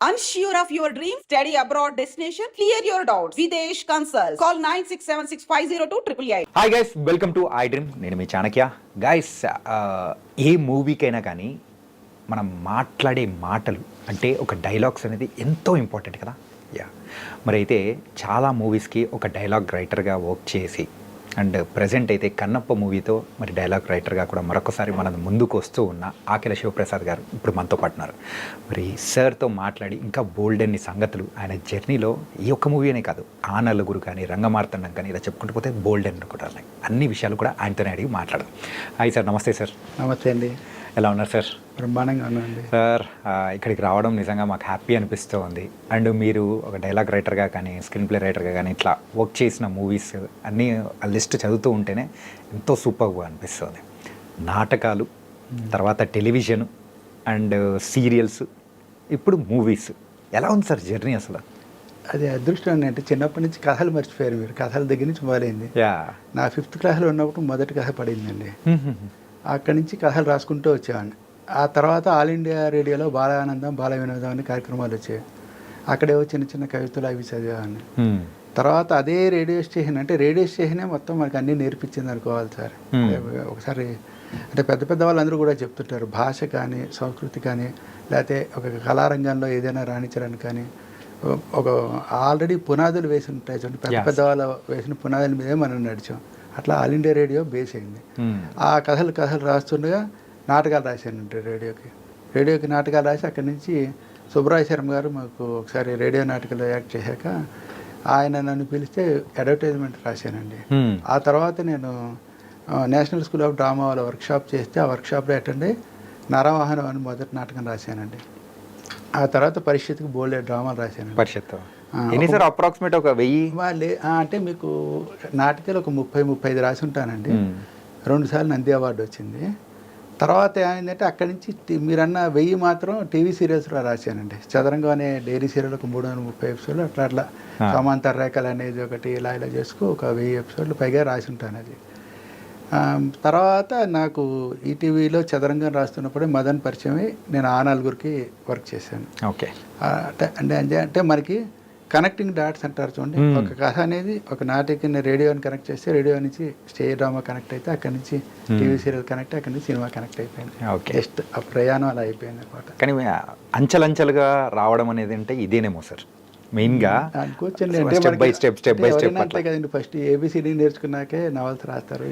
Unsure of your dream? Study abroad destination? Clear your doubts. Videsh Consult. Call 9676502888. Hi guys welcome to iDream నేను మీ Chanakya guys uh, ఏ మూవీకైనా కానీ మనం మాట్లాడే మాటలు అంటే ఒక డైలాగ్స్ అనేది ఎంతో ఇంపార్టెంట్ కదా యా మరి అయితే చాలా మూవీస్కి ఒక డైలాగ్ రైటర్గా వర్క్ చేసి అండ్ ప్రజెంట్ అయితే కన్నప్ప మూవీతో మరి డైలాగ్ రైటర్గా కూడా మరొకసారి మన ముందుకు వస్తూ ఉన్న ఆకిల శివప్రసాద్ గారు ఇప్పుడు మనతో పాటున్నారు మరి సార్తో మాట్లాడి ఇంకా బోల్డ్ అన్ని సంగతులు ఆయన జర్నీలో ఈ ఒక్క మూవీ అనే కాదు ఆ నలుగురు కానీ రంగమార్తండం కానీ ఇలా చెప్పుకుంటూ పోతే బోల్డ్ అని కూడా ఉన్నాయి అన్ని విషయాలు కూడా ఆయనతోనే అడిగి మాట్లాడదాం. హాయ్ సార్ నమస్తే సార్ నమస్తే అండి. ఎలా ఉన్నారు సార్? బ్రహ్మాండంగా ఉన్నాండి సార్ ఇక్కడికి రావడం నిజంగా మాకు హ్యాపీ అనిపిస్తూ ఉంది అండ్ మీరు ఒక డైలాగ్ రైటర్గా కానీ స్క్రీన్ ప్లే రైటర్గా కానీ ఇట్లా వర్క్ చేసిన మూవీస్ అన్నీ ఆ లిస్ట్ చదువుతూ ఉంటేనే ఎంతో సూపర్గా అనిపిస్తుంది. నాటకాలు తర్వాత టెలివిజన్ అండ్ సీరియల్స్ ఇప్పుడు మూవీస్. ఎలా ఉంది సార్ జర్నీ అసలు? అది అదృష్టం అండి. అంటే చిన్నప్పటి నుంచి కథలు మర్చిపోయారు మీరు. కథల దగ్గర నుంచి మొదలైంది. యా. నా ఫిఫ్త్ క్లాస్లో ఉన్నప్పుడు మొదటి కథ పడిందండి. అక్కడి నుంచి కథలు రాసుకుంటూ వచ్చేవాడిని. ఆ తర్వాత ఆల్ ఇండియా రేడియోలో బాలానందం బాల వినోదం అనే కార్యక్రమాలు వచ్చాయి అక్కడేవో చిన్న చిన్న కవితలు అవి చదివేవాడిని. తర్వాత అదే రేడియో స్టేషన్ అంటే రేడియో స్టేషనే మొత్తం మనకు అన్నీ నేర్పించింది అనుకోవాలి సార్. ఒకసారి అంటే పెద్ద పెద్ద వాళ్ళందరూ కూడా చెప్తుంటారు భాష కానీ సంస్కృతి కానీ లేకపోతే ఒక కళారంగంలో ఏదైనా రాణించడానికి కానీ ఒక ఆల్రెడీ పునాదులు వేసి ఉంటాయి చూడండి. పెద్ద. పెద్ద వాళ్ళ వేసిన పునాదుల మీదే మనం నడిచాం. అట్లా ఆల్ ఇండియా రేడియో బేస్ అయింది. ఆ కథలు కథలు రాస్తుండగా నాటకాలు రాశానంటే రేడియోకి. రేడియోకి నాటకాలు రాసి అక్కడి నుంచి సుబ్రాయ శర్మ గారు మాకు ఒకసారి రేడియో నాటకాలు యాక్ట్ చేశాక ఆయన నన్ను పిలిస్తే అడ్వర్టైజ్మెంట్ రాశానండి. ఆ తర్వాత నేను నేషనల్ స్కూల్ ఆఫ్ డ్రామా వాళ్ళ వర్క్షాప్ చేస్తే ఆ వర్క్షాప్లో అటెండ్ అయ్యి నరవాహనం అని మొదటి నాటకం రాశానండి. ఆ తర్వాత పరిస్థితికి బోల్డే డ్రామాలు రాశానండి. పరిషత్ ఎన్ని సార్ అప్రాక్సిమేట్ ఒక వెయ్యి? అంటే మీకు నాటకాలు ఒక ముప్పై ముప్పై ఐదు రాసి ఉంటానండి. రెండుసార్లు నంది అవార్డు వచ్చింది. తర్వాత ఏమైందంటే అక్కడి నుంచి మీరన్న వెయ్యి మాత్రం టీవీ సీరియల్స్లో రాశానండి. చదరంగం అనే డైలీ సీరియల్ ఒక మూడు వందల ముప్పై ఎపిసోడ్లు అట్లా అట్లా. సమాంతర రేఖలు అనేది ఒకటి ఇలా ఇలా చేసుకో ఒక వెయ్యి ఎపిసోడ్లు పైగా రాసి ఉంటాను అది. తర్వాత నాకు ఈటీవీలో చదరంగం రాస్తున్నప్పుడే మదన్ పరిచయం అయ్యి నేను ఆ నలుగురికి వర్క్ చేశాను. ఓకే. అంటే అంటే అంటే మనకి కనెక్టింగ్ డాట్స్ అంటారు చూడండి. ఒక కథ అనేది ఒక నాటికని రేడియోని కనెక్ట్ చేస్తే రేడియో నుంచి స్టేజ్ డ్రామా కనెక్ట్ అయితే అక్కడి నుంచి టీవీ సీరియల్ కనెక్ట్ అక్కడి నుంచి సినిమా కనెక్ట్ అయిపోయింది. ఓకే. జస్ట్ ఆ ప్రయాణం అలా అయిపోయింది అనమాట. కానీ అంచెలంచెలుగా రావడం అనేది అంటే ఇదేనేమో సార్. మెయిన్గా step అంటే by step ఎవరైనా అట్లా. అంతే కదండి ఫస్ట్ ఏబిసిడి నేర్చుకున్నాకే నవల్స్ రాస్తారు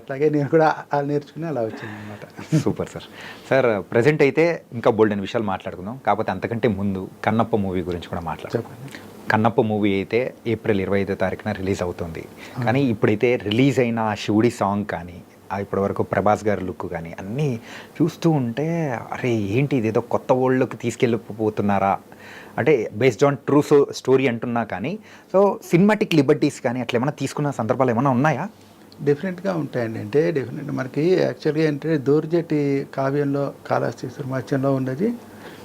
అట్లాగే నేను కూడా అలా నేర్చుకుని అలా వచ్చింది అనమాట సూపర్ సార్. సార్ ప్రజెంట్ అయితే ఇంకా బోల్డ్ అని విషయాలు మాట్లాడుకుందాం. కాకపోతే అంతకంటే ముందు కన్నప్ప మూవీ గురించి కూడా మాట్లాడుకుందాం. చెప్పండి. కన్నప్ప మూవీ అయితే ఏప్రిల్ ఇరవై ఐదో తారీఖున రిలీజ్ అవుతుంది. కానీ ఇప్పుడైతే రిలీజ్ అయిన ఆ శివుడి సాంగ్ కానీ ఆ ఇప్పటి వరకు ప్రభాస్ గారి లుక్ కానీ అన్నీ చూస్తూ ఉంటే అరే ఏంటి ఇదేదో కొత్త వరల్డ్లోకి తీసుకెళ్ళిపోతున్నారా? అంటే based on true so story అంటున్నా కానీ సో సినిమాటిక్ లిబర్టీస్ కానీ అట్లా ఏమైనా తీసుకున్న సందర్భాలు ఏమైనా ఉన్నాయా? డిఫరెంట్గా ఉంటాయండి. అంటే డెఫినెట్ మనకి యాక్చువల్గా ఏంటంటే దూర్జటి కావ్యంలో కాళహస్తి సుర్మాచ్యంలో ఉన్నది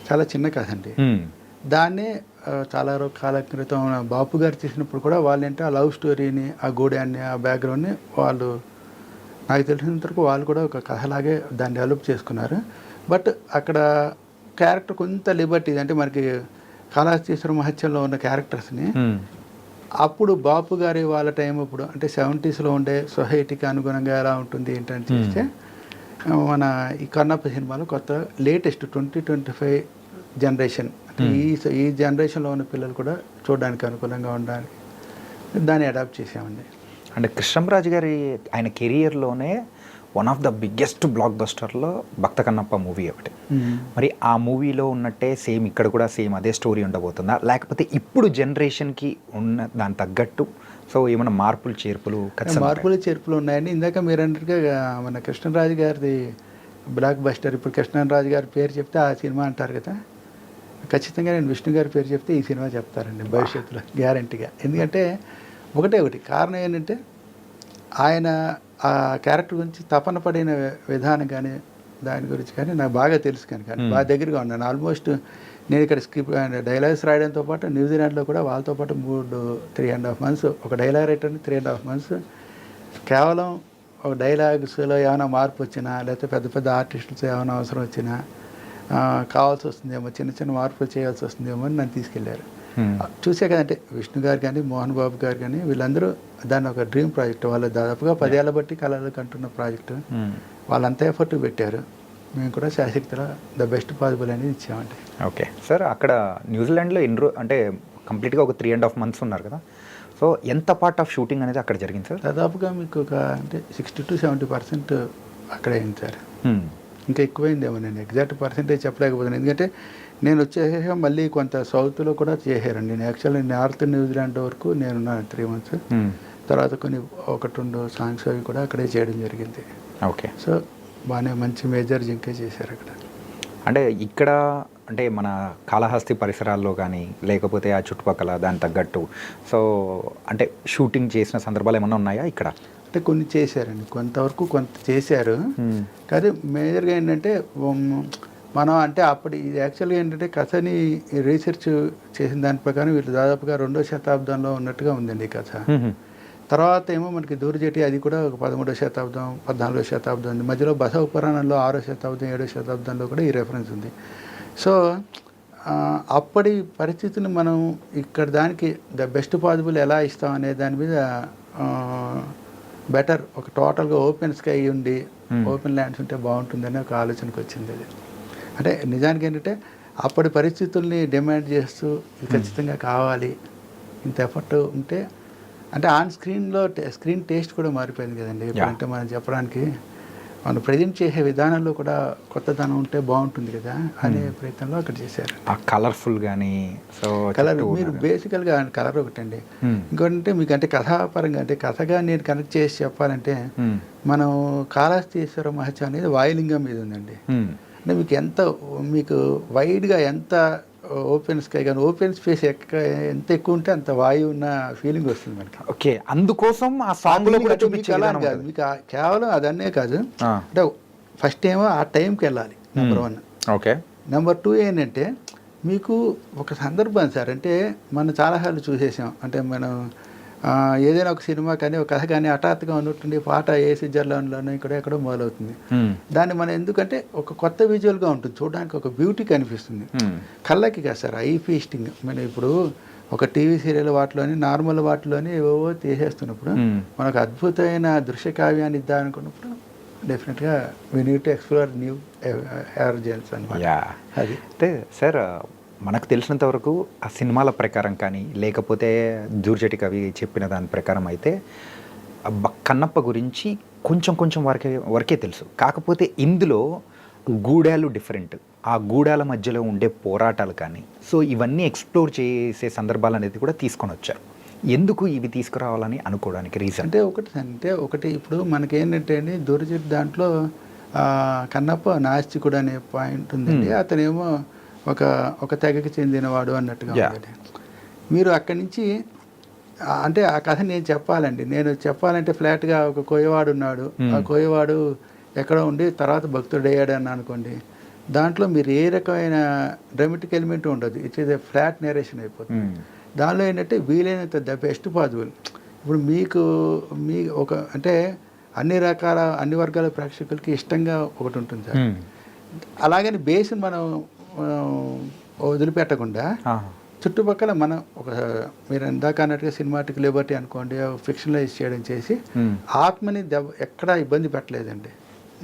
చాలా చిన్న కథ అండి దాన్నే చాలా రో- కాల క్రితం బాపు గారు చేసినప్పుడు కూడా వాళ్ళు ఏంటంటే ఆ లవ్ స్టోరీని ఆ గూడాన్ని ఆ బ్యాక్గ్రౌండ్ని వాళ్ళు నాకు తెలిసినంత వరకు వాళ్ళు కూడా ఒక కథలాగే దాన్ని డెవలప్ చేసుకున్నారు. బట్ అక్కడ క్యారెక్టర్ కొంత లిబర్టీ అంటే మనకి కాళహస్తీశ్వర మహత్యంలో ఉన్న క్యారెక్టర్స్ని అప్పుడు బాపు గారి వాళ్ళ టైం ఇప్పుడు అంటే సెవెంటీస్లో ఉండే సొసైటీకి అనుగుణంగా ఎలా ఉంటుంది ఏంటని చేస్తే మన ఈ కన్నప్ప సినిమాలో కొత్త latest twenty twenty five generation అంటే ఈ ఈ జనరేషన్లో ఉన్న పిల్లలు కూడా చూడడానికి అనుకూలంగా ఉండడానికి దాన్ని అడాప్ట్ చేసామండి అంటే కృష్ణంరాజు గారి ఆయన కెరియర్లోనే వన్ ఆఫ్ ద బిగ్గెస్ట్ బ్లాక్ బస్టర్లో భక్త కన్నప్ప మూవీ ఒకటి. మరి ఆ మూవీలో ఉన్నట్టే సేమ్ ఇక్కడ కూడా సేమ్ అదే స్టోరీ ఉండబోతుందా? లేకపోతే ఇప్పుడు జనరేషన్కి ఉన్న దాని తగ్గట్టు సో ఏమైనా మార్పులు చేర్పులు మార్పులు చేర్పులు ఉన్నాయండి. ఇందాక మీరు అన్నట్టుగా మన కృష్ణరాజు గారిది బ్లాక్ బస్టర్ ఇప్పుడు కృష్ణరాజు గారి పేరు చెప్తే ఆ సినిమా అంటారు కదా. ఖచ్చితంగా నేను విష్ణు గారి పేరు చెప్తే ఈ సినిమా చెప్తారండి భవిష్యత్తులో గ్యారంటీగా. ఎందుకంటే ఒకటే ఒకటి కారణం ఏంటంటే ఆయన ఆ క్యారెక్టర్ గురించి తపన పడిన విధానం కానీ దాని గురించి కానీ నాకు బాగా తెలుసు కనుక బాగా దగ్గరగా ఉన్నాను ఆల్మోస్ట్ నేను ఇక్కడ స్క్రిప్ట్ డైలాగ్స్ రాయడంతో పాటు న్యూజిలాండ్లో కూడా వాళ్ళతో పాటు మూడు త్రీ అండ్ హాఫ్ మంత్స్ ఒక డైలాగ్ రైటర్ని త్రీ అండ్ హాఫ్ మంత్స్ కేవలం ఒక డైలాగ్స్లో ఏమైనా మార్పు వచ్చినా లేకపోతే పెద్ద పెద్ద ఆర్టిస్టులతో ఏమైనా అవసరం వచ్చినా కావాల్సి వస్తుందేమో చిన్న చిన్న మార్పులు చేయాల్సి వస్తుందేమో అని నన్ను తీసుకెళ్ళారు Hmm. చూసే కదంటే విష్ణు గారు కానీ మోహన్ బాబు గారు కానీ వీళ్ళందరూ దాన్ని ఒక డ్రీమ్ ప్రాజెక్ట్. వాళ్ళు దాదాపుగా పదేళ్ళ బట్టి కళలు కంటున్న ప్రాజెక్టు. మ్మ్. వాళ్ళంతా ఎఫర్ట్ పెట్టారు. మేము కూడా శాశక్తిలో ద బెస్ట్ పాసిబుల్ అనేది ఇచ్చామండి. ఓకే సార్ అక్కడ న్యూజిలాండ్లో ఎన్ని రో అంటే కంప్లీట్గా ఒక త్రీ అండ్ హాఫ్ మంత్స్ ఉన్నారు కదా. సో ఎంత పార్ట్ ఆఫ్ షూటింగ్ అనేది అక్కడ జరిగింది సార్ దాదాపుగా మీకు ఒక అంటే సిక్స్టీ టు సెవెంటీ పర్సెంట్ అక్కడే అయింది సార్ మ్మ్. ఇంకా ఎక్కువైందేమో నేను ఎగ్జాక్ట్ పర్సెంటేజ్ చెప్పలేకపోతున్నాను. ఎందుకంటే నేను వచ్చేసాక మళ్ళీ కొంత సౌత్లో కూడా చేశారండి. నేను యాక్చువల్లీ నార్త్ న్యూజిలాండ్ వరకు నేనున్నాను త్రీ మంత్స్. తర్వాత కొన్ని ఒకటి రెండు సాంగ్స్ అవి కూడా అక్కడే చేయడం జరిగింది. ఓకే. సో బాగానే మంచి మేజర్ జింకే చేశారు అక్కడ. అంటే ఇక్కడ అంటే మన కాళహస్తి పరిసరాల్లో కానీ లేకపోతే ఆ చుట్టుపక్కల దాని తగ్గట్టు సో అంటే షూటింగ్ చేసిన సందర్భాలు ఏమన్నా ఉన్నాయా ఇక్కడ? అంటే కొన్ని చేశారండి. కొంతవరకు కొంత చేశారు. కానీ మేజర్గా ఏంటంటే మనం అంటే అప్పుడు ఇది యాక్చువల్గా ఏంటంటే కథని రీసెర్చ్ చేసిన దాని ప్రకారం వీళ్ళు దాదాపుగా రెండో శతాబ్దంలో ఉన్నట్టుగా ఉందండి ఈ కథ. తర్వాత ఏమో మనకి దూరజటి అది కూడా ఒక పదమూడో శతాబ్దం పద్నాలుగో శతాబ్దం ఉంది. మధ్యలో బసవ పురాణంలో ఆరో శతాబ్దం ఏడో శతాబ్దంలో కూడా ఈ రెఫరెన్స్ ఉంది. సో అప్పటి పరిస్థితిని మనం ఇక్కడ దానికి ద బెస్ట్ పాసిబుల్ ఎలా ఇస్తాం అనే దాని మీద బెటర్ ఒక టోటల్గా ఓపెన్ స్కై ఉండి ఓపెన్ ల్యాండ్స్ ఉంటే బాగుంటుందని ఒక ఆలోచనకు వచ్చింది అది. అంటే నిజానికి ఏంటంటే అప్పటి పరిస్థితుల్ని డిమాండ్ చేస్తూ ఖచ్చితంగా కావాలి ఇంత ఎఫర్ట్ ఉంటే అంటే ఆన్ స్క్రీన్లో స్క్రీన్ టేస్ట్ కూడా మారిపోయింది కదండి అంటే మనం చెప్పడానికి మనం ప్రజెంట్ చేసే విధానంలో కూడా కొత్తదనం ఉంటే బాగుంటుంది కదా అనే ప్రయత్నంలో అక్కడ చేశారు ఆ కలర్ఫుల్ కానీ సో కలర్ మీరు. బేసికల్గా కలర్ ఒకటండి. ఇంకోటంటే మీకు అంటే కథాపరంగా అంటే కథగా నేను కనెక్ట్ చేసి చెప్పాలంటే. మనం కాళహస్తీశ్వర మహత్యం అనేది వాయులింగం మీద ఉందండి. అంటే మీకు ఎంత మీకు వైడ్గా ఎంత ఓపెన్ స్కై కానీ ఓపెన్ స్పేస్ ఎక్క ఎంత ఎక్కువ ఉంటే అంత వాయువు ఉన్న ఫీలింగ్ వస్తుంది మనకి. ఓకే అందుకోసం ఆ సాంగ్లో కూడా కాదు. మీకు కేవలం అదన్నే కాదు. అంటే ఫస్ట్ ఏమో ఆ టైంకి వెళ్ళాలి number one okay. Number two ఏంటంటే మీకు ఒక సందర్భం సార్ అంటే మనం చాలాసార్లు చూసేసాం అంటే మనం ఏదైనా ఒక సినిమా కానీ ఒక కథ కానీ హఠాత్తుగా ఉన్నట్టుండి పాట ఏ స్విట్జర్లాండ్లోనో ఇక్కడ ఎక్కడో మొదలవుతుంది. దాన్ని మనం ఎందుకంటే ఒక కొత్త విజువల్గా ఉంటుంది. చూడడానికి ఒక బ్యూటీ కనిపిస్తుంది. కళ్ళకి కాదు సార్ ఐ ఫీస్టింగ్. మనం ఇప్పుడు ఒక టీవీ సీరియల్ వాటిలోని నార్మల్ వాటిలోని ఏవో తీసేస్తున్నప్పుడు. మనకు అద్భుతమైన దృశ్య కావ్యాన్ని ఇద్దామనుకున్నప్పుడు డెఫినెట్గా we need to explore new hair gels అనమాట అది. అయితే సార్ మనకు తెలిసినంత వరకు ఆ సినిమాల ప్రకారం కానీ లేకపోతే దూర్జటి కవి చెప్పిన దాని ప్రకారం అయితే కన్నప్ప గురించి కొంచెం కొంచెం వరకే వరకే తెలుసు. కాకపోతే ఇందులో గూడాలు డిఫరెంట్ ఆ గూడాల మధ్యలో ఉండే పోరాటాలు కానీ సో ఇవన్నీ ఎక్స్ప్లోర్ చేసే సందర్భాలు అనేది కూడా తీసుకొని వచ్చారు. ఎందుకు ఇవి తీసుకురావాలని అనుకోవడానికి రీజన్ అంటే ఒకటి అంటే ఒకటి ఇప్పుడు మనకేంటంటే అండి దురజిత్ దాంట్లో కన్నప్ప నాస్తికుడు అనే పాయింట్ ఉందండి. అతనేమో ఒక ఒక తెగకి చెందినవాడు అన్నట్టుగా మీరు అక్కడి నుంచి అంటే ఆ కథ నేను చెప్పాలండి. నేను చెప్పాలంటే ఫ్లాట్గా ఒక కోయవాడు ఉన్నాడు. ఆ కోయవాడు ఎక్కడో ఉండి తర్వాత భక్తుడు అయ్యాడు అని అనుకోండి. దాంట్లో మీరు ఏ రకమైన డ్రమటిక్ ఎలిమెంట్ ఉండదు. It is a flat narration అయిపోతుంది. దానిలో ఏంటంటే వీలైనంత ద బెస్ట్ పాసిబుల్ ఇప్పుడు మీకు మీ ఒక అంటే అన్ని రకాల అన్ని వర్గాల ప్రేక్షకులకి ఇష్టంగా ఒకటి ఉంటుంది సార్. అలాగని బేస్ మనం వదిలిపెట్టకుండా చుట్టుపక్కల మనం ఒక మీరు ఇందాక అన్నట్టుగా సినిమాటిక్ లిబర్టీ అనుకోండి ఫిక్షనలైజ్ చేయడం చేసి ఆత్మని దెబ్బ ఎక్కడా ఇబ్బంది పెట్టలేదండి.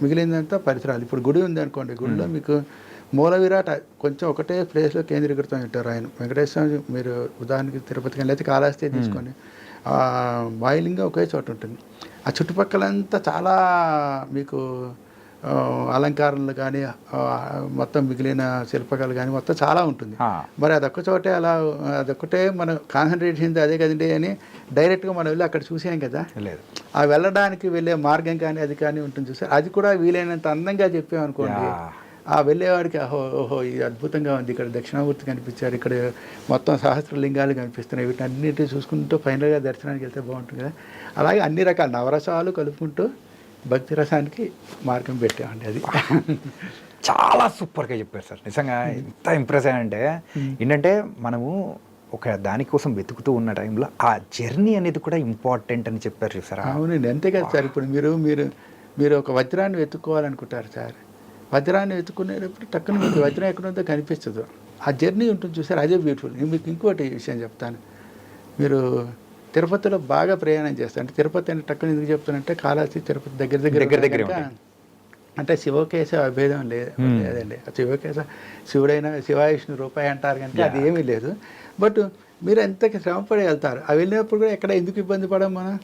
మిగిలిందంతా పరిసరాలు. ఇప్పుడు గుడి ఉంది అనుకోండి గుడిలో మీకు మూల విరాట్ కొంచెం ఒకటే ప్లేస్లో కేంద్రీకృతం ఉంటారు ఆయన. వెంకటేశ్వర మీరు ఉదాహరణకి తిరుపతి కానీ లేకపోతే కాళహస్తి తీసుకోండి. ఆ, వాయులింగం ఒకే చోట ఉంటుంది. ఆ చుట్టుపక్కలంతా చాలా మీకు అలంకారాలు కానీ మొత్తం మిగిలిన శిల్పకళలు కానీ మొత్తం చాలా ఉంటుంది. మరి అదొక్క చోటే అలా అదొక్కటే మనం కాన్సన్ట్రేట్ చేసింది అదే కదండి అని డైరెక్ట్గా మనం వెళ్ళి అక్కడ చూసాం కదా. లేదు. ఆ వెళ్ళడానికి వెళ్ళే మార్గం కానీ అది కానీ ఉంటుంది చూసారు అది కూడా వీలైనంత అందంగా చెప్పామనుకోండి. ఆ వెళ్ళేవాడికి ఓహో ఓహో ఇది అద్భుతంగా ఉంది. ఇక్కడ దక్షిణామూర్తి కనిపించారు ఇక్కడ మొత్తం సహస్రలింగాలు కనిపిస్తున్నాయి. వీటిని అన్నిటి చూసుకుంటూ ఫైనల్గా దర్శనానికి వెళ్తే బాగుంటుంది కదా. అలాగే అన్ని రకాల నవరసాలు కలుపుకుంటూ భక్తి రసానికి మార్గం పెట్టామండి అది. చాలా సూపర్గా చెప్పారు సార్. నిజంగా ఎంత ఇంప్రెస్ అయ్యంటే ఏంటంటే మనము ఒక దానికోసం వెతుకుతూ ఉన్న టైంలో ఆ జర్నీ అనేది కూడా ఇంపార్టెంట్ అని చెప్పారు చూసారా? అవునండి అంతే కదా సార్. ఇప్పుడు మీరు మీరు మీరు ఒక వజ్రాన్ని వెతుక్కోవాలనుకుంటారు సార్. వజ్రాన్ని వెతుకునేటప్పుడు టక్కున మీకు వజ్రం ఎక్కడ ఉందో కనిపించదు ఆ జర్నీ ఉంటుంది చూసారు? అదే బ్యూటిఫుల్. నేను మీకు ఇంకోటి విషయం చెప్తాను. మీరు తిరుపతిలో బాగా ప్రయాణం చేస్తారు అంటే తిరుపతి అని టక్కున ఎందుకు చెప్తానంటే కాళహస్తి తిరుపతి దగ్గర దగ్గర దగ్గర దగ్గరే. అంటే శివకేశ అభేదం లేదు. లేదండి. ఆ శివకేశ శివుడైన శివావిష్ణు రూపాయి అంటారు కనుక అది ఏమీ లేదు. బట్ మీరు ఎంతకి శ్రమపడి వెళ్తారు? ఆ వెళ్ళినప్పుడు కూడా ఎక్కడ ఎందుకు ఇబ్బంది పడం మనం?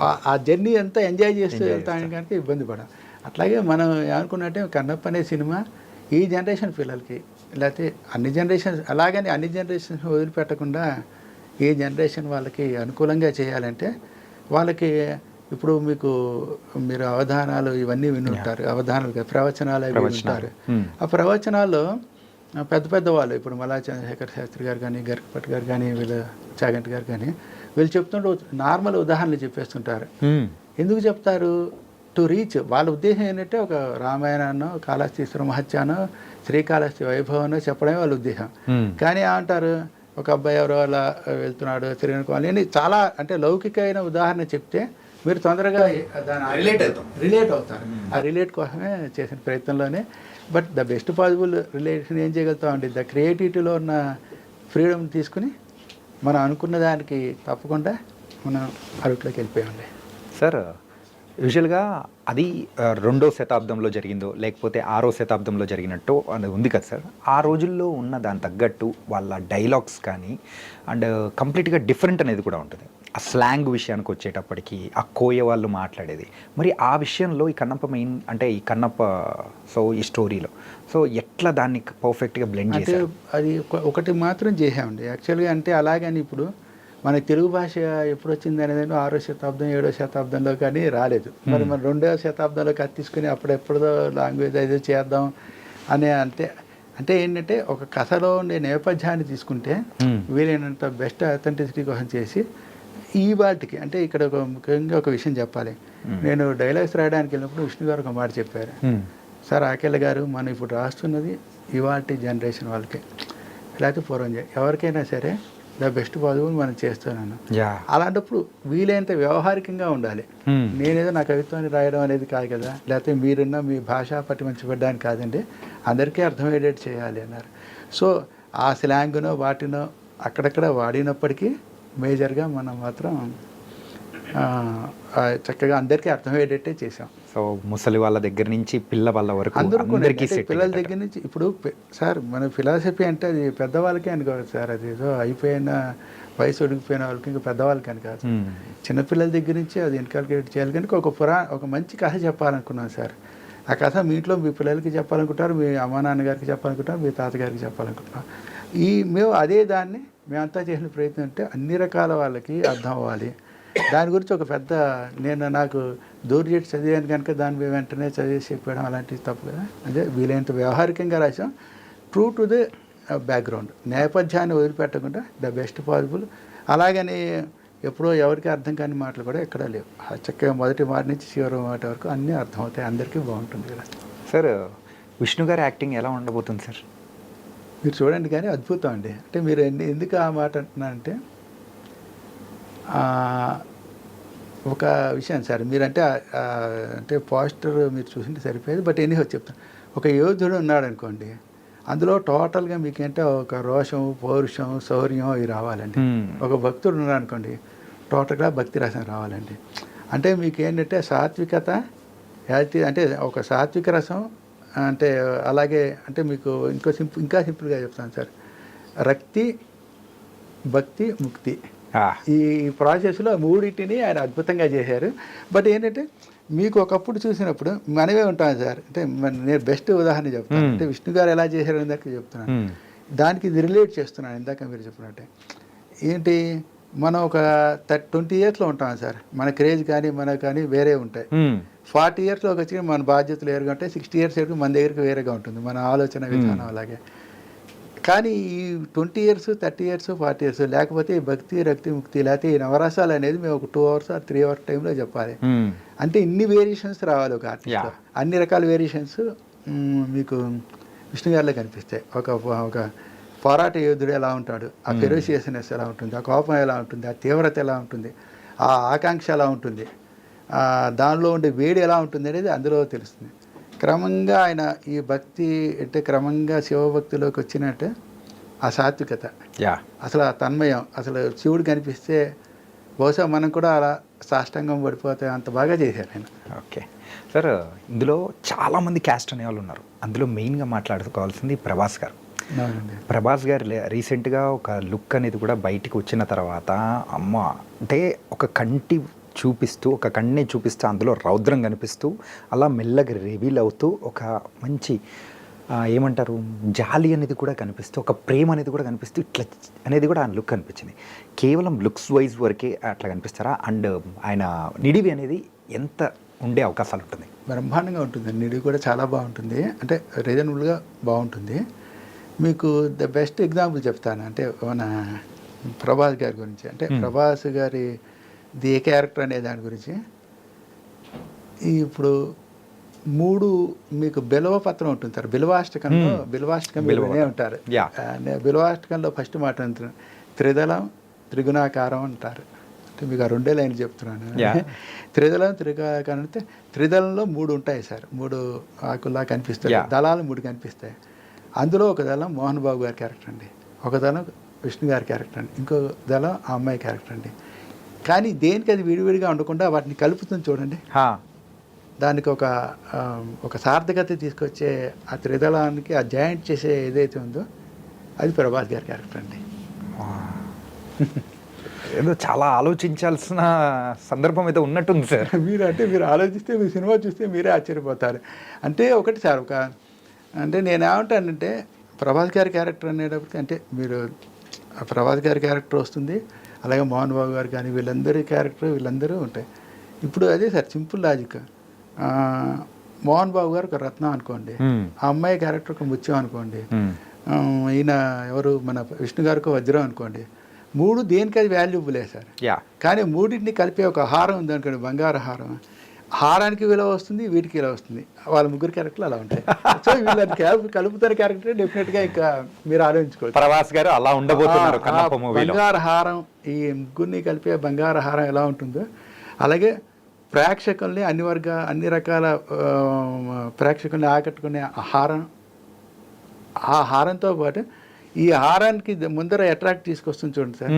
ఆ- జర్నీ అంతా ఎంజాయ్ చేస్తూ వెళ్తాం కనుక ఇబ్బంది పడం అట్లాగే మనం ఏమనుకున్నట్టే కన్నప్ప అనే సినిమా ఈ జనరేషన్ పిల్లలకి లేకపోతే అన్ని జనరేషన్స్ అలాగని అన్ని జనరేషన్స్ వదిలిపెట్టకుండా ఈ జనరేషన్ వాళ్ళకి అనుకూలంగా చేయాలంటే వాళ్ళకి ఇప్పుడు మీకు మీరు అవధానాలు ఇవన్నీ వినుంటారు అవధానాలు ప్రవచనాలు అవి. వింటారు. ఆ ప్రవచనాల్లో పెద్ద పెద్ద వాళ్ళు ఇప్పుడు మల్లా చంద్రశేఖర్ శాస్త్రి గారు కానీ గరికపట్ గారు కానీ వీళ్ళ చాగంటి గారు కానీ వీళ్ళు చెప్తుంటే నార్మల్ ఉదాహరణలు చెప్పేస్తుంటారు. ఎందుకు చెప్తారు టు రీచ్ వాళ్ళ ఉద్దేశం ఏంటంటే ఒక రామాయణాన్నో కాళహస్తీశ్వర మహత్యానో శ్రీకాళహస్తి వైభవనో చెప్పడమే వాళ్ళ ఉద్దేశం. కానీ ఏమంటారు ఒక అబ్బాయి ఎవరో అలా వెళ్తున్నాడు తిరిగిన అని. చాలా అంటే లౌకికమైన ఉదాహరణ చెప్తే మీరు తొందరగా దాని Relate అవుతాం. రిలేట్ అవుతారు. ఆ రిలేట్ కోసమే చేసిన ప్రయత్నంలోనే. But the best possible relation ఏం చేయగలుగుతామండి? ద క్రియేటివిటీలో ఉన్న ఫ్రీడమ్ తీసుకుని మనం అనుకున్న దానికి తప్పకుండా మనం అరుట్లోకి వెళ్ళిపోయామండి. సార్ యూజువల్గా అది రెండో శతాబ్దంలో జరిగిందో లేకపోతే ఆరో శతాబ్దంలో జరిగినట్టు అది ఉంది కదా సార్. ఆ రోజుల్లో ఉన్న దాని తగ్గట్టు వాళ్ళ డైలాగ్స్ కానీ అండ్ కంప్లీట్గా డిఫరెంట్ అనేది కూడా ఉంటుంది. ఆ స్లాంగ్ విషయానికి వచ్చేటప్పటికి ఆ కోయ వాళ్ళు మాట్లాడేది. మరి ఆ విషయంలో ఈ కన్నప్ప మెయిన్ అంటే ఈ కన్నప్ప సో ఈ స్టోరీలో సో ఎట్లా దాన్ని పర్ఫెక్ట్గా బ్లెండ్ చేశారు? అది ఒక- ఒకటి మాత్రం చేసామండి యాక్చువల్గా అంటే అలాగని ఇప్పుడు మన తెలుగు భాష ఎప్పుడు వచ్చింది అనేది ఆరో శతాబ్దం ఏడో శతాబ్దంలో కానీ రాలేదు. మరి మన రెండో శతాబ్దంలో కత్తి తీసుకుని అప్పుడెప్పుడో లాంగ్వేజ్ అయితే చేద్దాం అనే అంటే అంటే ఏంటంటే ఒక కథలో ఉండే నేపథ్యాన్ని తీసుకుంటే Hmm. వీలైనంత బెస్ట్ అథెంటిసిటీ కోసం చేసి ఈ వాటికి అంటే ఇక్కడ ఒక ముఖ్యంగా ఒక విషయం చెప్పాలి. నేను డైలాగ్స్ రాయడానికి వెళ్ళినప్పుడు విష్ణు గారు ఒక మాట చెప్పారు. సార్ ఆకేళ్ళ గారు మనం ఇప్పుడు రాస్తున్నది ఇవాటి జనరేషన్ వాళ్ళకి. లేకపోతే పూర్వం ఎవరికైనా సరే ద బెస్ట్ పాజిబుల్ మనం చేస్తున్నాను. యా. అలాంటప్పుడు వీలైనంత వ్యవహారికంగా ఉండాలి. నేనేదో నా కవిత్వాన్ని రాయడం అనేది కాదు కదా. లేకపోతే మీరున్న మీ భాష పట్టి మంచి పెట్టడానికి కాదండి. అందరికీ అర్థమయ్యేటట్టు చేయాలి అన్నారు. సో ఆ స్లాంగ్నో వాటినో అక్కడక్కడ వాడినప్పటికీ మేజర్గా మనం మాత్రం చక్కగా అందరికీ అర్థమయ్యేటట్టే చేసాం సో ముసలి వాళ్ళ దగ్గర నుంచి పిల్ల వాళ్ళ వరకు అందరికీ పిల్లల దగ్గర నుంచి ఇప్పుడు సార్ మన ఫిలాసఫీ అంటే అది పెద్దవాళ్ళకే అనుకోవాలి సార్ అది ఏదో అయిపోయిన వయసు ఉడికిపోయిన వాళ్ళకి ఇంకా పెద్దవాళ్ళకి అని కాదు. చిన్నపిల్లల దగ్గర నుంచి అది ఇన్కల్కేట్ చేయాలి. కనుక ఒక పురా ఒక మంచి కథ చెప్పాలనుకున్నాను సార్. ఆ కథ మీ ఇంట్లో మీ పిల్లలకి చెప్పాలనుకుంటారు మీ అమ్మా నాన్నగారికి చెప్పాలనుకుంటారు మీ తాతగారికి చెప్పాలనుకుంటున్నారు. ఈ మేము అదే దాన్ని మేమంతా చేసిన ప్రయత్నం అంటే అన్ని రకాల వాళ్ళకి అర్థం అవ్వాలి. దాని గురించి ఒక పెద్ద నేను నాకు దూర్జెట్ చదివాను కనుక దాని మీద వెంటనే చదివేసి చెప్పడం అలాంటివి తప్పు కదా. అదే వీలైనంత వ్యవహారికంగా రాసాం ట్రూ టు ది బ్యాక్గ్రౌండ్ నేపథ్యాన్ని వదిలిపెట్టకుండా ద బెస్ట్ పాసిబుల్ అలాగని ఎప్పుడో ఎవరికి అర్థం కాని మాటలు కూడా ఎక్కడా లేవు. ఆ చక్కగా మొదటి మాట నుంచి చివరి మాట వరకు అన్నీ అర్థమవుతాయి. అందరికీ బాగుంటుంది కదా. సార్ విష్ణు గారి యాక్టింగ్ ఎలా ఉండబోతుంది సార్ మీరు చూడండి కానీ అద్భుతం అండి. అంటే మీరు ఎన్ని- ఎందుకు ఆ మాట అంటున్నారంటే ఒక విషయం సార్ మీరంటే అంటే పోస్టర్ మీరు చూసింటే సరిపోయేది బట్ ఎనీహో చెప్తాను. ఒక యోధుడు ఉన్నాడు అనుకోండి అందులో టోటల్గా మీకంటే ఒక రోషం పౌరుషం శౌర్యం ఇవి రావాలండి. ఒక భక్తుడు ఉన్నాడు అనుకోండి టోటల్గా భక్తి రసం రావాలండి. అంటే మీకు ఏంటంటే సాత్వికత యాతి అంటే ఒక సాత్విక రసం అంటే అలాగే అంటే మీకు ఇంకో సింపుల్ ఇంకా సింపుల్గా చెప్తాను సార్. రక్తి భక్తి ముక్తి. ఈ ప్రాసెస్లో మూడింటిని ఆయన అద్భుతంగా చేశారు. బట్ ఏంటంటే మీకు ఒకప్పుడు చూసినప్పుడు మనమే ఉంటాం సార్. అంటే నేను బెస్ట్ ఉదాహరణ చెప్తాను. అంటే విష్ణు గారు ఎలా చేశారు ఇందాక చెప్తున్నాను. దానికి ఇది రిలేట్ చేస్తున్నాను ఇందాక మీరు చెప్పినట్టే. ఏంటి మనం ఒక థర్టీ ట్వంటీ ఇయర్స్లో ఉంటాం సార్. మన క్రేజ్ కానీ మన కానీ వేరే ఉంటాయి. ఫార్టీ ఇయర్స్లోకి వచ్చి మన బాధ్యతలు వేరుగా ఉంటాయి. సిక్స్టీ ఇయర్స్ వరకు మన దగ్గరికి వేరేగా ఉంటుంది. మన ఆలోచన విధానం అలాగే. కానీ ఈ twenty years thirty years forty years లేకపోతే ఈ భక్తి రక్తి ముక్తి లేకపోతే ఈ నవరసాలు అనేది మేము ఒక two hours or three hours టైంలో చెప్పాలి. అంటే ఇన్ని వేరియేషన్స్ రావాలి ఒక ఆర్టిస్ట్. అన్ని రకాల వేరియేషన్స్ మీకు విష్ణు గారిలో కనిపిస్తాయి. ఒక ఒక పోరాట యోధుడు ఎలా ఉంటాడు? ఆ ఫెరోషియస్నెస్ ఎలా ఉంటుంది? ఆ కోపం ఎలా ఉంటుంది? ఆ తీవ్రత ఎలా ఉంటుంది? ఆ ఆకాంక్ష ఎలా ఉంటుంది? దానిలో ఉండే వేడి ఎలా ఉంటుంది అనేది అందులో తెలుస్తుంది. క్రమంగా ఆయన ఈ భక్తి అంటే క్రమంగా శివభక్తిలోకి వచ్చినట్టు ఆ సాత్వికత. యా. అసలు ఆ తన్మయం అసలు శివుడు కనిపిస్తే బహుశా మనం కూడా అలా సాష్టాంగం పడిపోతే అంత బాగా చేశారు ఆయన. ఓకే. సార్ ఇందులో చాలామంది క్యాస్ట్ అనేవాళ్ళు ఉన్నారు. అందులో మెయిన్గా మాట్లాడుకోవాల్సింది ప్రభాస్ గారు. ప్రభాస్ గారు రీసెంట్గా ఒక లుక్ అనేది కూడా బయటికి వచ్చిన తర్వాత అమ్మ అంటే ఒక కంటి చూపిస్తూ ఒక కన్నే చూపిస్తూ అందులో రౌద్రం కనిపిస్తూ అలా మెల్లగా రివీల్ అవుతూ ఒక మంచి ఏమంటారు జాలి అనేది కూడా కనిపిస్తూ ఒక ప్రేమ అనేది కూడా కనిపిస్తూ ఇట్లా అనేది కూడా ఆ లుక్ కనిపించింది. కేవలం లుక్స్ వైజ్ వరకే అట్లా కనిపిస్తారా? అండ్ ఆయన నిడివి అనేది ఎంత ఉండే అవకాశాలు ఉంటుంది? బ్రహ్మాండంగా ఉంటుంది. నిడి కూడా చాలా బాగుంటుంది. అంటే రీజనబుల్గా బాగుంటుంది. మీకు ద బెస్ట్ ఎగ్జాంపుల్ చెప్తాను. అంటే మన ప్రభాస్ గారి గురించి. అంటే. ప్రభాస్ గారి ది ఏ క్యారెక్టర్ అనే దాని గురించి. ఇప్పుడు మూడు మీకు బిలవ పత్రం ఉంటుంది సార్. బిలవాష్టకంలో Hmm. బిలవాష్టకం బిలవ వినే ఉంటారు. బిలవాష్టకంలో ఫస్ట్ మాట అంటున్నాను త్రిదళం త్రిగుణాకారం అంటారు. అంటే మీకు ఆ రెండే లైన్లు చెప్తున్నాను. త్రిదళం త్రిగుణాకారం అంటే త్రిదళంలో మూడు ఉంటాయి సార్. మూడు ఆకుల్లా కనిపిస్తాయి. దళాలు మూడు కనిపిస్తాయి. అందులో ఒక దళం మోహన్ బాబు గారి క్యారెక్టర్ అండి. ఒక దళం విష్ణు గారి క్యారెక్టర్ అండి. ఇంకో దళం ఆ అమ్మాయి క్యారెక్టర్ అండి. కానీ దేనికి అది విడివిడిగా ఉండకుండా వాటిని కలుపుతుంది చూడండి. దానికి ఒక ఒక సార్థకత తీసుకొచ్చే ఆ త్రిదళానికి ఆ జాయింట్ చేసే ఏదైతే ఉందో అది ప్రభాస్ గారి క్యారెక్టర్ అండి. ఏదో చాలా ఆలోచించాల్సిన సందర్భం అయితే ఉన్నట్టుంది సార్. మీరు అంటే మీరు ఆలోచిస్తే మీ సినిమా చూస్తే మీరే ఆశ్చర్యపోతారు. అంటే ఒకటి సార్ ఒక అంటే నేను ఏమంటానంటే ప్రభాస్ గారి క్యారెక్టర్ అనేటప్పటికి అంటే మీరు ఆ ప్రభాస్ గారి క్యారెక్టర్ వస్తుంది అలాగే మోహన్ బాబు గారు కానీ వీళ్ళందరి క్యారెక్టర్ వీళ్ళందరూ ఉంటాయి. ఇప్పుడు అదే sir simple logic. Mohan Babu గారు ఒక రత్నం అనుకోండి. ఆ అమ్మాయి క్యారెక్టర్ ఒక ముత్యం అనుకోండి ఈయన ఎవరు మన విష్ణు గారికి వజ్రం అనుకోండి మూడు దేనికి అది వాల్యూబులే సార్. కానీ మూడింటిని కలిపే ఒక హారం ఉంది అనుకోండి బంగారు హారం. హారానికి విలువ వస్తుంది వీటికి విలువ వస్తుంది. వాళ్ళ ముగ్గురు క్యారెక్టర్లు అలా ఉంటాయి. సో వీళ్ళని కలుపు కలుపుతారు క్యారెక్టర్ డెఫినెట్గా ఇంకా మీరు ఆలోచించుకోవచ్చు. ప్రభాస్ గారు అలా ఉండబోతున్నారు బంగారు హారం ఈ ముగ్గురిని కలిపే బంగారు హారం ఎలా ఉంటుందో అలాగే ప్రేక్షకుల్ని అన్ని వర్గ అన్ని రకాల ప్రేక్షకుల్ని ఆకట్టుకునే హారం ఆ హారంతో పాటు ఈ హారానికి ముందర అట్రాక్ట్ తీసుకొస్తుంది చూడండి సార్.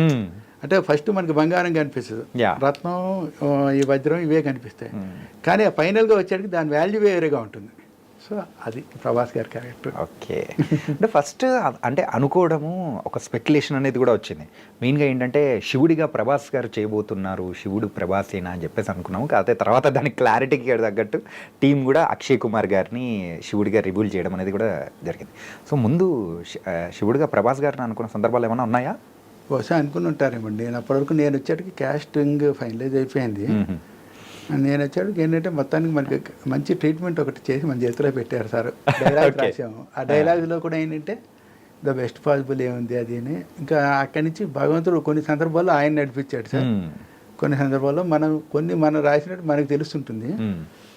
అంటే ఫస్ట్ మనకి బంగారం కనిపిస్తుంది. రత్నం ఈ వజ్రం ఇవే కనిపిస్తాయి. Hmm. కానీ ఆ ఫైనల్గా వచ్చేటికి దాని వాల్యూ వేరేగా ఉంటుంది. సో అది ప్రభాస్ గారి క్యారెక్టర్. ఓకే. అంటే ఫస్ట్ అంటే అనుకోవడము ఒక స్పెక్యులేషన్ అనేది కూడా వచ్చింది. మెయిన్గా ఏంటంటే శివుడిగా ప్రభాస్ గారు చేయబోతున్నారు శివుడు ప్రభాసేనా అని చెప్పేసి అనుకున్నాము. కాకపోతే తర్వాత దానికి క్లారిటీకి తగ్గట్టు టీం కూడా అక్షయ్ కుమార్ గారిని శివుడిగా రివీల్ చేయడం అనేది కూడా జరిగింది. సో ముందు శివుడిగా ప్రభాస్ గారిని అనుకున్న సందర్భాలు ఏమైనా ఉన్నాయా? బహుశా అనుకుని ఉంటారేమండి నేను అప్పటివరకు నేను వచ్చేటికి క్యాస్టింగ్ ఫైనలైజ్ అయిపోయింది. నేను వచ్చేటికి ఏంటంటే మొత్తానికి మనకి మంచి ట్రీట్మెంట్ ఒకటి చేసి మన చేతిలో పెట్టారు సార్. డైలాగ్. రాసాము ఆ డైలాగ్లో కూడా ఏంటంటే ద బెస్ట్ పాసిబుల్ ఏముంది అది అని. ఇంకా అక్కడి నుంచి భగవంతుడు కొన్ని సందర్భాల్లో ఆయన నడిపించాడు సార్. కొన్ని సందర్భాల్లో మనం కొన్ని మనం రాసినట్టు మనకు తెలుస్తుంటుంది.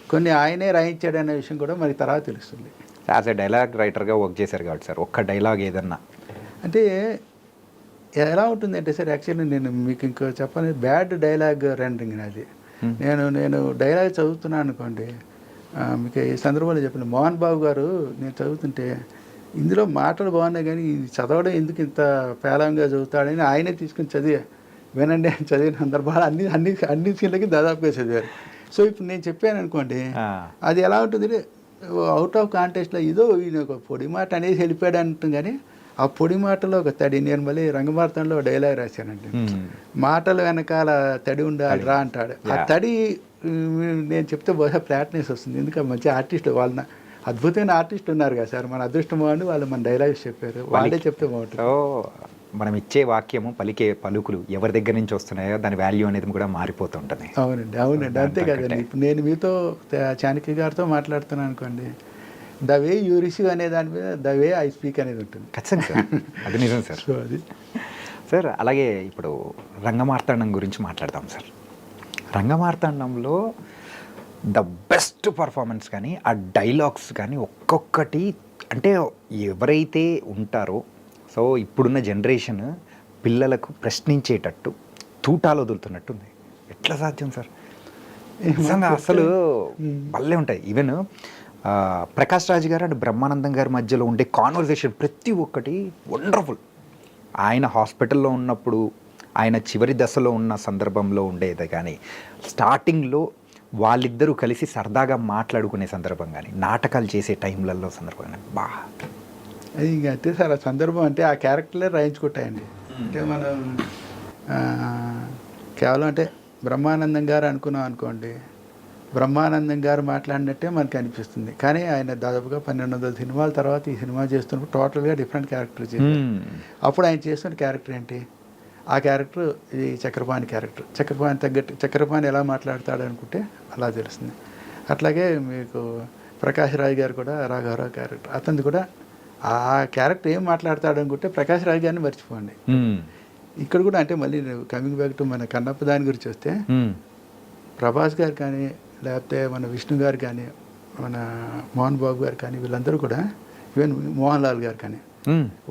కొన్ని ఆయనే రాయించాడు అనే విషయం కూడా మనకి తర్వాత తెలుస్తుంది. యాజ్ ఎ డైలాగ్ రైటర్గా వర్క్ చేశారు కాబట్టి సార్ ఒక్క డైలాగ్ ఏదన్నా. అంటే ఎలా ఉంటుందంటే సార్ యాక్చువల్లీ నేను మీకు ఇంకో చెప్పాలి బ్యాడ్ డైలాగ్ రెండరింగ్ నాది Hmm. నేను నేను డైలాగ్ చదువుతున్నాను అనుకోండి మీకు ఈ సందర్భంలో చెప్పిన మోహన్ బాబు గారు నేను చదువుతుంటే ఇందులో మాటలు బాగున్నాయి కానీ చదవడం ఎందుకు ఇంత పేలంగా చదువుతాడని ఆయనే తీసుకుని చదివా వినండి అని చదివిన సందర్భాలు అన్ని అన్ని అన్ని సీన్లకి దాదాపుగా చదివారు సో ఇప్పుడు నేను చెప్పాను అనుకోండి. అది ఎలా ఉంటుంది అవుట్ ఆఫ్ కాంటెస్ట్లో ఇదో ఈయన ఒక పొడి మాట అనేది వెళ్ళిపోయాడు అంటుంది కానీ ఆ పొడి మాటలో ఒక తడి నేను మళ్ళీ రంగమార్తంలో డైలాగ్ రాశానండి. మాటల వెనకాల తడి ఉండాలి రా అంటాడు. ఆ. తడి నేను చెప్తే బహుశా ఫ్లాట్నెస్ వస్తుంది. ఎందుకంటే మంచి ఆర్టిస్ట్ వాళ్ళ అద్భుతమైన ఆర్టిస్ట్ ఉన్నారు కదా సార్. మన అదృష్టం అని వాళ్ళు మన డైలాగ్స్ చెప్పారు. వాళ్ళే చెప్తే బాగుంటుంది. మనం ఇచ్చే వాక్యము పలికే పలుకులు ఎవరి దగ్గర నుంచి వస్తున్నాయో దాని వాల్యూ అనేది కూడా మారిపోతూ ఉంటుంది అవునండి. అవునండి అంతే కదండి. ఇప్పుడు నేను మీతో చాణక్య గారితో మాట్లాడుతున్నాను అనుకోండి. ద వే యూ రిసీవ్ అనే దాని మీద ద వే ఐ స్పీక్ అనేది ఉంటుంది. ఖచ్చితంగా సార్. అది నిజం సార్. సో అది. సార్ అలాగే ఇప్పుడు రంగమార్తాండం గురించి మాట్లాడదాం సార్. రంగమార్తాండంలో ద బెస్ట్ పర్ఫార్మెన్స్ కానీ ఆ డైలాగ్స్ కానీ ఒక్కొక్కటి అంటే ఎవరైతే ఉంటారో సో ఇప్పుడున్న జనరేషన్ పిల్లలకు ప్రశ్నించేటట్టు తూటాలు వదులుతున్నట్టుంది. ఎట్లా సాధ్యం సార్? నిజంగా అసలు భలే ఉంటాయి. ఈవెన్ ప్రకాష్ రాజ్ గారు అండ్ బ్రహ్మానందం గారి మధ్యలో ఉండే కాన్వర్జేషన్ ప్రతి ఒక్కటి వండర్ఫుల్ ఆయన హాస్పిటల్లో ఉన్నప్పుడు ఆయన చివరి దశలో ఉన్న సందర్భంలో ఉండేది కానీ స్టార్టింగ్లో వాళ్ళిద్దరూ కలిసి సరదాగా మాట్లాడుకునే సందర్భం కానీ నాటకాలు చేసే టైంలలో సందర్భం కానీ బా. అది ఇంకా అంతే సార్ ఆ సందర్భం అంటే ఆ క్యారెక్టర్లే రాయించుకుంటాయండి. అంటే మనం కేవలం అంటే బ్రహ్మానందం గారు అనుకున్నాం అనుకోండి బ్రహ్మానందం గారు మాట్లాడినట్టే మనకి అనిపిస్తుంది. కానీ ఆయన దాదాపుగా పన్నెండు వందల సినిమాల తర్వాత ఈ సినిమా చేస్తున్నప్పుడు టోటల్గా డిఫరెంట్ క్యారెక్టర్ చేశారు. అప్పుడు ఆయన చేస్తున్న క్యారెక్టర్ ఏంటి? ఆ క్యారెక్టర్ ఈ చక్రపాణి క్యారెక్టర్. చక్రపాణి తగ్గట్టు చక్రపాణి ఎలా మాట్లాడతాడు అనుకుంటే అలా తెలుస్తుంది. అట్లాగే మీకు ప్రకాష్ రాజ్ గారు కూడా రాఘవరావు క్యారెక్టర్. అతనిది కూడా ఆ క్యారెక్టర్ ఏం మాట్లాడతాడు అనుకుంటే ప్రకాష్ రాజ్ గారిని మర్చిపోండి. ఇక్కడ కూడా అంటే మళ్ళీ కమింగ్ బ్యాక్ టు మన కన్నప్ప దాని గురించి వస్తే. ప్రభాస్ గారు కానీ లేకపోతే మన విష్ణు గారు కానీ మన మోహన్ బాబు గారు కానీ వీళ్ళందరూ కూడా ఈవెన్ మోహన్ లాల్ గారు కానీ.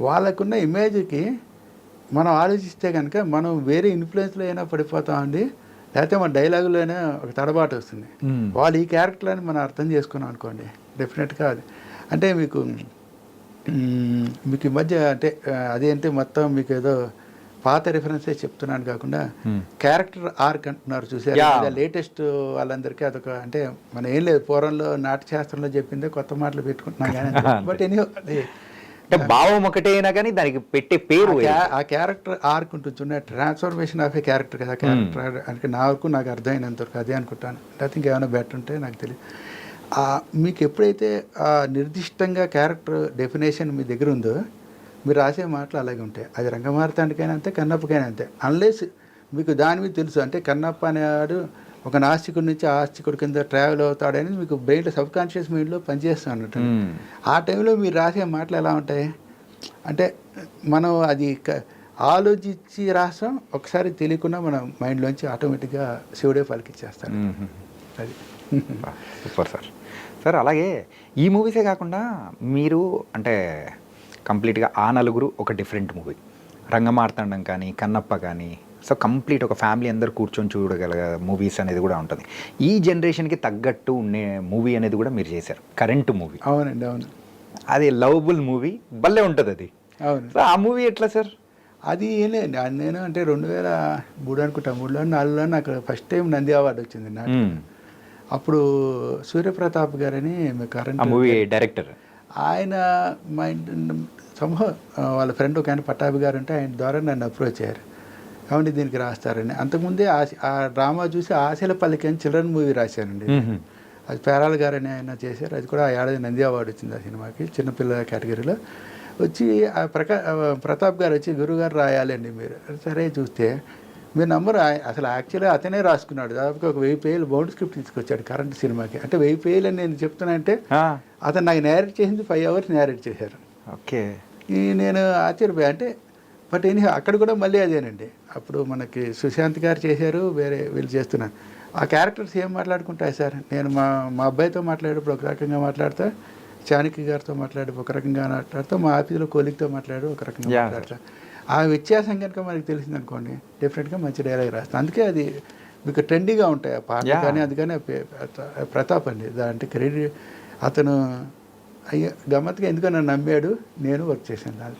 వాళ్ళకున్న ఇమేజ్కి మనం ఆలోచిస్తే కనుక మనం వేరే ఇన్ఫ్లుయెన్స్లో అయినా పడిపోతామండి లేకపోతే మన డైలాగులో అయినా ఒక తడబాటు వస్తుంది. వాళ్ళు ఈ క్యారెక్టర్లని మనం అర్థం చేసుకున్నాం అనుకోండి డెఫినెట్గా అది అంటే మీకు మీకు ఈ మధ్య అంటే అదేంటి మొత్తం మీకు ఏదో పాత రిఫరెన్సే చెప్తున్నాను కాకుండా. క్యారెక్టర్ ఆర్క్ అంటున్నారు. చూసారు? లేటెస్ట్ వాళ్ళందరికీ అదొక అంటే మన ఏం లేదు పూర్వంలో నాట్యశాస్త్రంలో చెప్పిందే కొత్త మాటలు పెట్టుకుంటున్నాం కానీ బట్ ఎనీ అంటే భావం ఒకటేనా కానీ దానికి పెట్టే పేరు ఆ క్యా- ఆ క్యారెక్టర్ ఆర్క్ ఉంటుంది ట్రాన్స్ఫర్మేషన్ ఆఫ్ ఏ క్యారెక్టర్ కదా క్యారెక్టర్ అంటే నా వరకు నాకు అర్థమైనంత వరకు అదే అనుకుంటాను. లేకపోతే ఇంకేమైనా బెటర్ ఉంటే నాకు తెలియదు. మీకు ఎప్పుడైతే నిర్దిష్టంగా క్యారెక్టర్ డెఫినేషన్ మీ దగ్గర ఉందో మీరు రాసే మాటలు అలాగే ఉంటాయి. అది రంగమార్తానికైనా అంతే కన్నప్పకైనా అంతే. అన్లెస్ మీకు దాని మీద తెలుసు. అంటే కన్నప్ప అనేవాడు ఒక నాస్తికుడి నుంచి ఆస్తికుడి కింద ట్రావెల్ అవుతాడని మీకు బ్రెయిన్లో సబ్ కాన్షియస్ మైండ్లో పనిచేస్తూ అన్నట్టు మ్మ్. ఆ టైంలో మీరు రాసే మాటలు ఎలా ఉంటాయి? అంటే మనం అది ఆలోచించి రాస్తాం ఒకసారి తెలియకుండా మన మైండ్లోంచి ఆటోమేటిక్గా శివుడే పలికిచ్చేస్తాడు. మ్మ్. అది. బా, సూపర్ సార్. సార్ అలాగే ఈ మూవీసే కాకుండా మీరు అంటే కంప్లీట్గా ఆ నలుగురు ఒక డిఫరెంట్ మూవీ. రంగమార్తాండం కానీ కన్నప్ప కానీ సో కంప్లీట్ ఒక ఫ్యామిలీ అందరు కూర్చొని చూడగల మూవీస్ అనేది కూడా ఉంటుంది. ఈ జనరేషన్కి తగ్గట్టు ఉండే మూవీ అనేది కూడా మీరు చేశారు. Current movie. అవునండి అవును. అది లవబుల్ మూవీ. భలే ఉంటుంది అది. అవును. సో ఆ మూవీ ఎట్లా సార్? అది ఏం లేదు. నేను అంటే రెండు వేల మూడు అనుకుంటా. మూడులో నాలుగులో నాకు ఫస్ట్ టైం నంది అవార్డు వచ్చింది నాకు. అప్పుడు సూర్యప్రతాప్ గారని కరెంట్ మూవీ డైరెక్టర్. ఆయన మా ఇంటి సమూహ వాళ్ళ ఫ్రెండ్ ఒక ఆయన పట్టాభి గారు ఉంటే ఆయన ద్వారా నన్ను అప్రోచ్ అయ్యారు. కాబట్టి దీనికి రాస్తారని. అంతకుముందే ఆ ఆ డ్రామా చూసి ఆశల పల్లికి అని చిల్డ్రన్ మూవీ రాశానండి. అది పేరాల గారు అని ఆయన చేశారు. అది కూడా ఆ ఏడాది నంది అవార్డు వచ్చింది ఆ సినిమాకి చిన్నపిల్లల కేటగిరీలో. వచ్చి ఆ ప్రకా ప్రతాప్ గారు వచ్చి గురుగారు రాయాలండి మీరు. సరే చూస్తే మీరు నంబర్ అసలు యాక్చువల్గా అతనే రాసుకున్నాడు. దాదాపుగా ఒక వెయ్యి పేజీలు బౌండ్ స్క్రిప్ట్ తీసుకొచ్చాడు కరెంట్ సినిమాకి. అంటే వెయ్యి పేజీలు అని నేను చెప్తున్నా అంటే ఆ, అతను నాకు నేరేట్ చేసింది ఫైవ్ అవర్స్ నేరేట్ చేశారు. ఓకే. ఈ నేను ఆశ్చర్యపోయా. అంటే బట్ ఎనీ అక్కడ కూడా మళ్ళీ అదేనండి. అప్పుడు మనకి సుశాంత్ గారు చేశారు వేరే వీళ్ళు చేస్తున్నారు ఆ క్యారెక్టర్స్ ఏం మాట్లాడుకుంటాయి సార్? నేను మా మా అబ్బాయితో మాట్లాడేటప్పుడు ఒక రకంగా మాట్లాడతా చాణక్య గారితో మాట్లాడి ఒక రకంగా మాట్లాడతా మా ఆఫీసులో కోలిగ్తో మాట్లాడి ఒక రకంగా మాట్లాడతా. ఆ వ్యత్యాసం కనుక మనకి తెలిసింది అనుకోండి డెఫినెట్గా మంచి డైలాగ్ రాస్తాను అందుకే అది మీకు ట్రెండీగా ఉంటాయి ఆ పాట. కానీ అది కానీ ప్రతాప్ అండి. దాంట్లో క్రెడిట్ అతను అయ్యో గమ్మత్తుగా ఎందుకో నన్ను నమ్మాడు నేను వర్క్ చేశాను దాంట్లో.